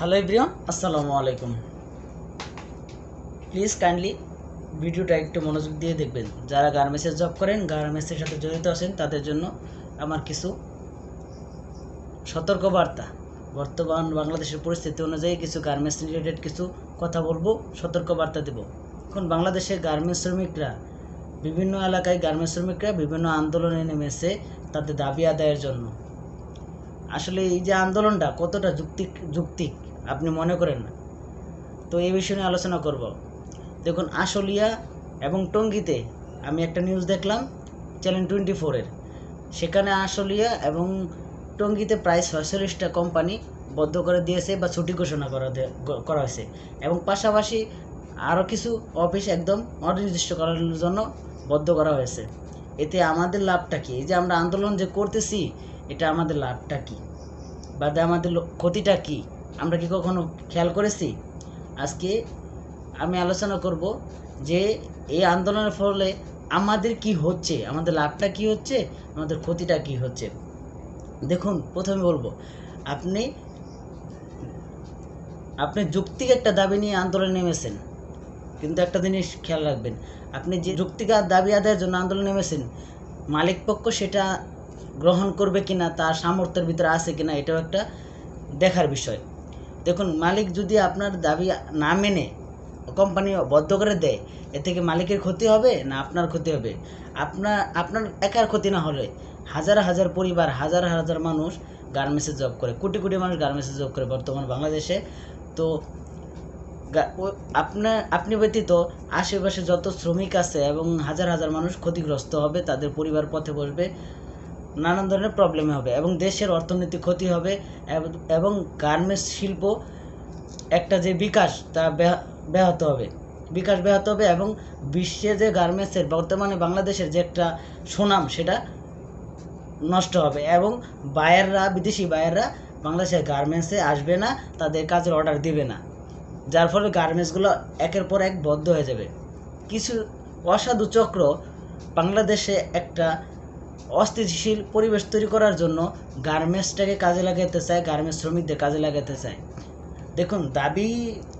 Hello everyone আসসালামু আলাইকুম please kindly ভিডিওটা একটু মনোযোগ দিয়ে দেখবেন। যারা গার্মেন্টসে জব করেন গার্মেন্টসের সাথে জড়িত আছেন, তাদের জন্য আমার কিছু সতর্কবার্তা। বর্তমান বাংলাদেশের পরিস্থিতি অনুযায়ী কিছু গার্মেন্টস রিলেটেড কিছু কথা বলব, সতর্কবার্তা দেব। এখন বাংলাদেশের গার্মেন্টস শ্রমিকরা, বিভিন্ন এলাকায় গার্মেন্টস শ্রমিকরা বিভিন্ন আন্দোলনে নেমেছে তাদের দাবি আদায়ের জন্য। আসলে এই যে আন্দোলনটা কতটা যুক্তিক যুক্তিক আপনি মনে করেন না। তো এই বিষয় নিয়ে আলোচনা করব। দেখুন, আশুলিয়া এবং টঙ্গীতে আমি একটা নিউজ দেখলাম চ্যানেল টোয়েন্টি ফোরের সেখানে আশুলিয়া এবং টঙ্গীতে প্রায় ছয়চল্লিশটা কোম্পানি বদ্ধ করে দিয়েছে বা ছুটি ঘোষণা করা করা হয়েছে। এবং পাশাপাশি আরও কিছু অফিস একদম অনির্দিষ্ট করার জন্য বদ্ধ করা হয়েছে। এতে আমাদের লাভটা কী? এই যে আমরা আন্দোলন যে করতেছি, এটা আমাদের লাভটা কী? বা আমাদের ক্ষতিটা কি? আমরা কি কখনো খেয়াল করেছি? আজকে আমি আলোচনা করব যে এই আন্দোলনের ফলে আমাদের কি হচ্ছে? আমাদের লাভটা কি হচ্ছে? আমাদের ক্ষতিটা কি হচ্ছে? দেখুন, প্রথমে বলব, আপনি আপনি যুক্তিক একটা দাবি নিয়ে আন্দোলনে নেমেছেন। কিন্তু একটা জিনিস খেয়াল রাখবেন, আপনি যে যুক্তিকার দাবি আদায়ের জন্য আন্দোলন নেমেছেন, মালিক পক্ষ সেটা গ্রহণ করবে কিনা, তার সামর্থ্যের ভিতরে আছে কিনা, এটাও একটা দেখার বিষয়। দেখুন, মালিক যদি আপনার দাবি না মেনে কোম্পানি বদ্ধ করে দেয় এ থেকে মালিকের ক্ষতি হবে না আপনার ক্ষতি হবে? আপনার আপনার একার ক্ষতি না হলে হাজার হাজার পরিবার, হাজার হাজার মানুষ গার্মেন্টসে জব করে, কোটি কোটি মানুষ গার্মেন্টসে জব করে বর্তমান বাংলাদেশে। তো আপনার আপনি ব্যতীত আশেপাশে যত শ্রমিক আছে এবং হাজার হাজার মানুষ ক্ষতিগ্রস্ত হবে, তাদের পরিবার পথে বসবে নানান ধরনের প্রবলেম হবে এবং দেশের অর্থনৈতিক ক্ষতি হবে এবং গার্মেন্টস শিল্প একটা যে বিকাশ তা ব্যাহত হবে। বিকাশ ব্যাহত হবে এবং বিশ্বে যে গার্মেন্টসের বর্তমানে বাংলাদেশের যে একটা সুনাম সেটা নষ্ট হবে এবং বায়াররা, বিদেশি বায়াররা বাংলাদেশের গার্মেন্টসে আসবে না, তাদের কাজের অর্ডার দিবে না। যার ফলে গার্মেন্টসগুলো একের পর এক বদ্ধ হয়ে যাবে। কিছু অসাধু চক্র বাংলাদেশে একটা অস্থিতিশীল পরিবেশ তৈরি করার জন্য গার্মেন্টসটাকে কাজে লাগাতে চায়, গার্মেন্টস শ্রমিকদের কাজে লাগাতে চায়। দেখুন, দাবি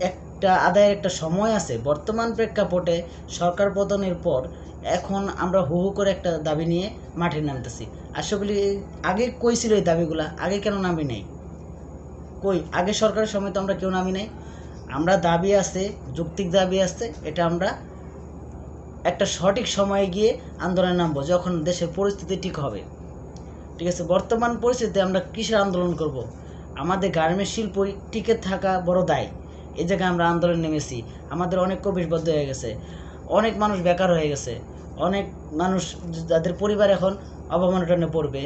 একটা, আদায়ের একটা সময় আছে। বর্তমান প্রেক্ষাপটে সরকার পতনের পর এখন আমরা হু হু করে একটা দাবি নিয়ে মাঠে নামতেছি। আসলে আগে কই ছিল এই দাবিগুলা? আগে কেন নামি নেই? কই? আগে সরকারের সময় তো আমরা কেউ নামি নাই। আমরা দাবি আছে, যৌক্তিক দাবি আছে, এটা আমরা একটা সঠিক সময়ে গিয়ে আন্দোলনে নামবো যখন দেশের পরিস্থিতি ঠিক হবে। ঠিক আছে, বর্তমান পরিস্থিতিতে আমরা কিসের আন্দোলন করব। আমাদের গার্মেন্টস শিল্প টিকে থাকা বড় দায়। এই জায়গায় আমরা আন্দোলন নেমেছি। আমাদের অনেক কবিশবদ্ধ হয়ে গেছে। অনেক মানুষ বেকার হয়ে গেছে। অনেক মানুষ যাদের পরিবার এখন অবমাননে পড়বে।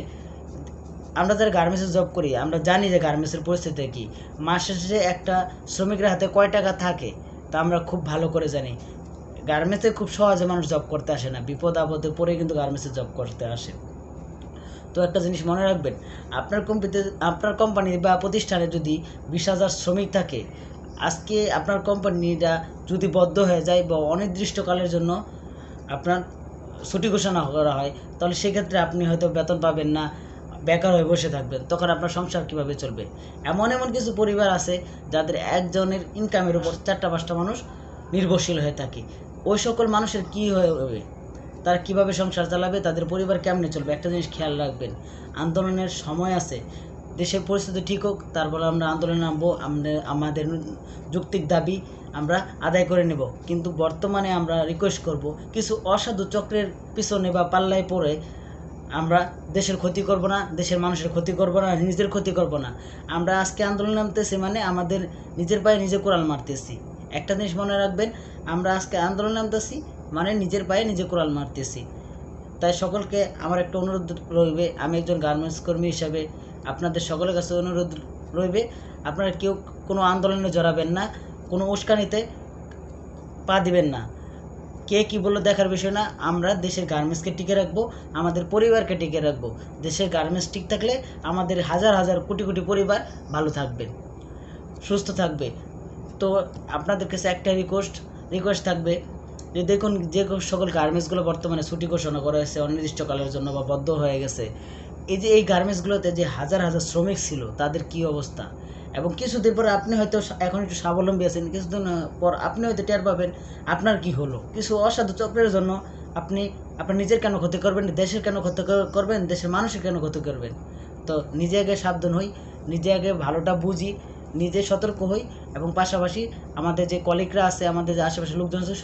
আমরা যারা গার্মেন্টসে জব করি, আমরা জানি যে গার্মেন্টসের পরিস্থিতি কী। মাস শেষে একটা শ্রমিকের হাতে কয় টাকা থাকে, তা আমরা খুব ভালো করে জানি। গার্মেন্টসে খুব সহজে মানুষ জব করতে আসে না। বিপদ আপদে পড়ে কিন্তু গার্মেন্টসে জব করতে আসে। তো একটা জিনিস মনে রাখবেন, আপনার কোম্পানিতে আপনার কোম্পানি বা প্রতিষ্ঠানে যদি বিশ হাজার শ্রমিক থাকে, আজকে আপনার কোম্পানিটা যদি বদ্ধ হয়ে যায় বা অনির্দিষ্টকালের জন্য আপনার ছুটি ঘোষণা করা হয়, তাহলে সেক্ষেত্রে আপনি হয়তো বেতন পাবেন না, বেকার হয়ে বসে থাকবেন। তখন আপনার সংসার কীভাবে চলবে? এমন এমন কিছু পরিবার আছে, যাদের একজনের ইনকামের উপর চারটা পাঁচটা মানুষ নির্ভরশীল হয়ে থাকে। ওই সকল মানুষের কি হবে? তারা কীভাবে সংসার চালাবে? তাদের পরিবার কেমনে চলবে? একটা জিনিস খেয়াল রাখবেন, আন্দোলনের সময় আছে, দেশের পরিস্থিতি ঠিক হোক, তারপর আমরা আন্দোলনে নামবো, আমরা, আমাদের যৌক্তিক দাবি আমরা আদায় করে নেব। কিন্তু বর্তমানে আমরা রিকোয়েস্ট করব, কিছু অসাধু চক্রের পিছনে বা পাল্লায় পড়ে আমরা দেশের ক্ষতি করব না, দেশের মানুষের ক্ষতি করব না, নিজের ক্ষতি করব না। আমরা আজকে আন্দোলন নামতেছি মানে আমাদের নিজের পায়ে নিজে কোরাল মারতেছি। একটা জিনিস মনে রাখবেন আমরা আজকে আন্দোলন নামতেছি মানে নিজের পায়ে নিজে কোরাল মারতেছি। তাই সকলকে আমার একটা অনুরোধ রইবে, আমি একজন গার্মেন্টস কর্মী হিসাবে আপনাদের সকলের কাছে অনুরোধ রইবে, আপনারা কেউ কোনো আন্দোলনে জড়াবেন না, কোনো উস্কানিতে পা দিবেন না। কে কি বলল দেখার বিষয় না, আমরা দেশের গার্মেন্টসকে টিকে রাখব, আমাদের পরিবারকে টিকে রাখব। দেশের গার্মেন্টস ঠিক থাকলে আমাদের হাজার হাজার কোটি কোটি পরিবার ভালো থাকবে, সুস্থ থাকবে। তো আপনাদের কাছে একটা রিকোয়েস্ট রিকোয়েস্ট থাকবে যে দেখুন যে সকল গার্মেন্টসগুলো বর্তমানে ছুটি ঘোষণা করা হয়েছে, অনির্দিষ্টকালের জন্য বা বদ্ধ হয়ে গেছে, এই যে এই গার্মেন্টসগুলোতে যে হাজার হাজার শ্রমিক ছিল, তাদের কি অবস্থা? এবং কিছুদিন পর আপনি হয়তো এখন একটু স্বাবলম্বী আছেন, কিছুদিন পর আপনি হয়তো টের পাবেন আপনার কি হলো? কিছু অসাধু চক্রের জন্য আপনি, আপনার নিজের কেন ক্ষতি করবেন, দেশের কেন ক্ষতি করবেন, দেশের মানুষের কেন ক্ষতি করবেন? তো নিজে আগে সাবধান হই, নিজে আগে ভালোটা বুঝি নিজে সতর্ক হই এবং পাশাপাশি আমাদের যে কলিগরা আছে, আমাদের যে আশেপাশে লোকজন আছে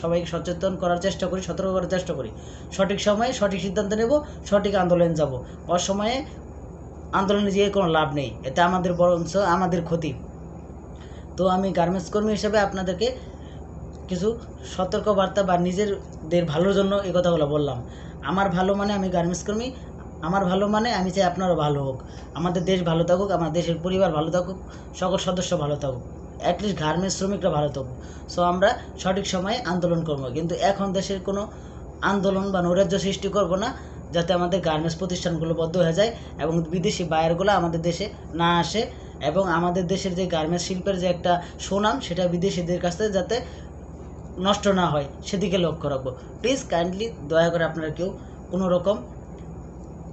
সবাইকে সচেতন করার চেষ্টা করি, সতর্ক করার চেষ্টা করি। সঠিক সময়ে সঠিক সিদ্ধান্ত নেব, সঠিক আন্দোলনে যাব। অসময়ে আন্দোলনে যেয়ে কোনো লাভ নেই। এতে আমাদের বরঞ্চ আমাদের ক্ষতি। তো আমি গার্মেন্টস কর্মী হিসেবে আপনাদেরকে কিছু সতর্কবার্তা বা নিজেদের ভালোর জন্য এই কথাগুলো বললাম। আমার ভালো মানে আমি গার্মেন্টস কর্মী। আমার ভালো মানে আমি চাই আপনারও ভালো হোক। আমাদের দেশ ভালো থাকুক আমার দেশের পরিবার ভালো থাকুক, সকল সদস্য ভালো থাকুক। অ্যাটলিস্ট গার্মেন্টস শ্রমিকরা ভালো থাকুক। সো আমরা সঠিক সময়ে আন্দোলন করব। কিন্তু এখন দেশের কোনো আন্দোলন বা নৈরাজ্য সৃষ্টি করব না, যাতে আমাদের গার্মেন্টস প্রতিষ্ঠানগুলো বদ্ধ হয়ে যায় এবং বিদেশি বায়ারগুলো আমাদের দেশে না আসে এবং আমাদের দেশের যে গার্মেন্টস শিল্পের যে একটা সুনাম, সেটা বিদেশিদের কাছ থেকে যাতে নষ্ট না হয়, সেদিকে লক্ষ্য রাখব। প্লিজ কাইন্ডলি দয়া করে আপনারা কেউ কোনো রকম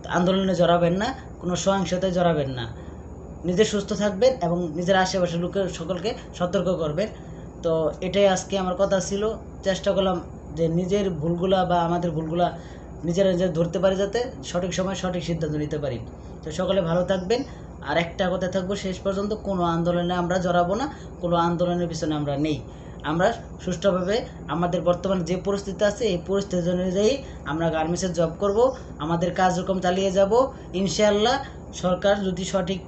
আন্দোলনে জড়াবেন না, কোনো সহিংসতায় জড়াবেন না। নিজে সুস্থ থাকবেন এবং নিজের আশেপাশের লোকের সকলকে সতর্ক করবেন। তো এটাই আজকে আমার কথা ছিল। চেষ্টা করলাম যে নিজের ভুলগুলা বা আমাদের ভুলগুলা নিজেরা নিজে ধরতে পারি যাতে সঠিক সময় সঠিক সিদ্ধান্ত নিতে পারি। তো সকলে ভালো থাকবেন। আর একটা কথা থাকব, শেষ পর্যন্ত কোনো আন্দোলনে আমরা জড়াবো না, কোনো আন্দোলনের পিছনে আমরা নেই। আমরা সুষ্ঠুভাবে আমাদের বর্তমানে যে পরিস্থিতি আছে, এই পরিস্থিতি অনুযায়ী আমরা গার্মেন্টসে জব করব, আমাদের কার্যক্রম চালিয়ে যাব। ইনশাআল্লাহ সরকার যদি সঠিক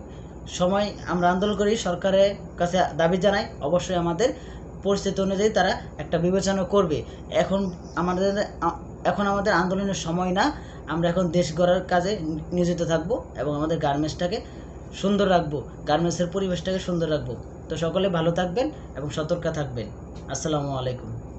সময় আমরা আন্দোলন করি, সরকারের কাছে দাবি জানাই, অবশ্যই আমাদের পরিস্থিতি অনুযায়ী তারা একটা বিবেচনা করবে। এখন আমাদের এখন আমাদের আন্দোলনের সময় না, আমরা এখন দেশ গড়ার কাজে নিয়োজিত থাকব এবং আমাদের গার্মেন্টসটাকে সুন্দর রাখব, গার্মেন্টসের পরিবেশটাকে সুন্দর রাখব। তো সকলে ভালো থাকবেন এবং সতর্ক থাকবেন। আসসালামু আলাইকুম।